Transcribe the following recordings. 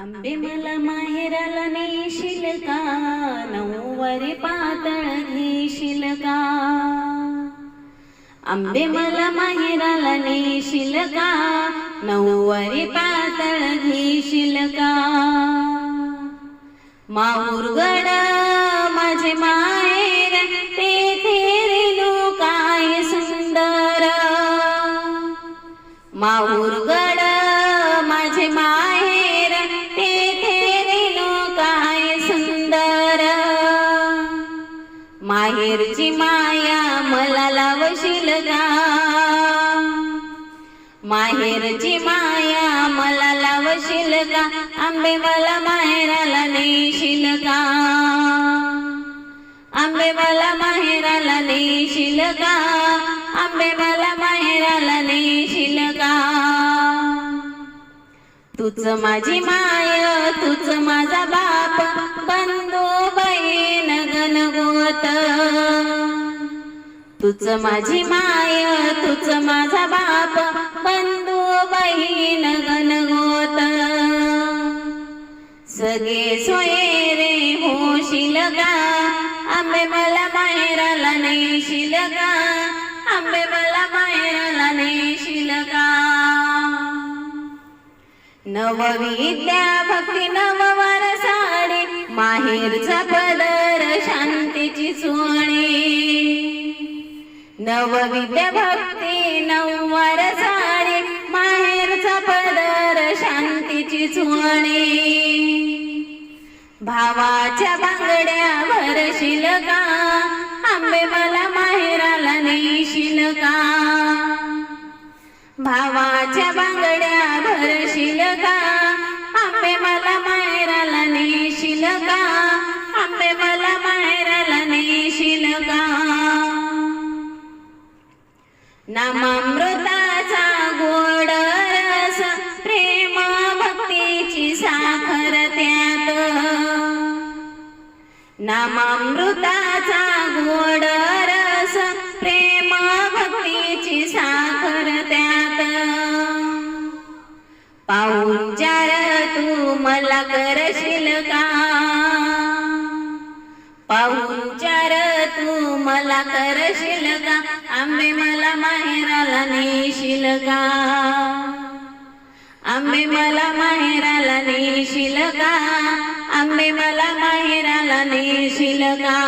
आंबे मला माहेराला नेशील का? नऊवारी पातळ घेशील का? आंबे मला माहेराला नेशील का? नऊवारी पातळ घेशील का? माहुरगड माझे माहेर तेथे रेणू काय सुंदर? माहुरगड माझे माहेर माहेरची माया मला लावशील का? माहेरची माया मला लावशील का? आंबे मला माहेराला नेशील का? आंबे मला माहेराला नेशील का? आंबे मला माहेराला नेशील का? तूच माझी माया तूच तूच माझी माय तूच माझा बाप बंधू बहीण गणगोत सगळे सोयरे होशील का आंबे मला माहेराला नेशील का आंबे मला माहेराला नेशील का नवविद्या भक्ती नववार साडी माहेरचा पदर शांतीची सोणी नवविद्या भक्ती नववार साडी माहेरचा पदर शांतीची सोणी भावाच्या बांगड्या भरशील का आंबे मला माहेराला नेशील का? भावाच्या बांगड्या भरशील का आंबे मला माहेराला नेशील का? आंबे मला माहेराला नेशील का? नामामृताचा गोड रस प्रेम भक्तीची साखर त्यात. नामामृताचा गोड रस प्रेम भक्तीची साखर त्यात. पाहून चार तू मला करशील का? पाहून चार तू मला करशील का? आंबे मला माहेराला नेशील का? आंबे मला माहेराला नेशील का? आंबे मला माहेराला नेशील का?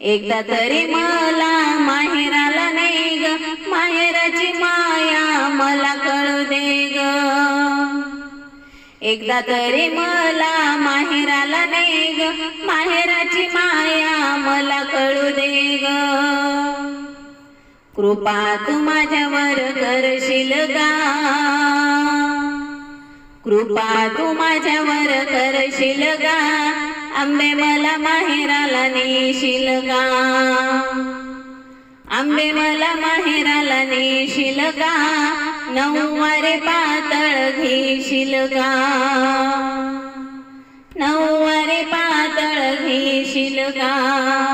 एकदा तरी मला माहेराला नाही ग माहेराची मा एकदा तरी मला माहेराला ने ग. माहेराची माया मला कळू दे ग. कृपा तू माझ्यावर करशील का? कृपा तू माझ्यावर करशील का? आंबे मला माहेराला नेशील का? आंबे मला माहेराला नेशील का नऊवारे पातळ घेशील का नऊवारे पातळ घेशील का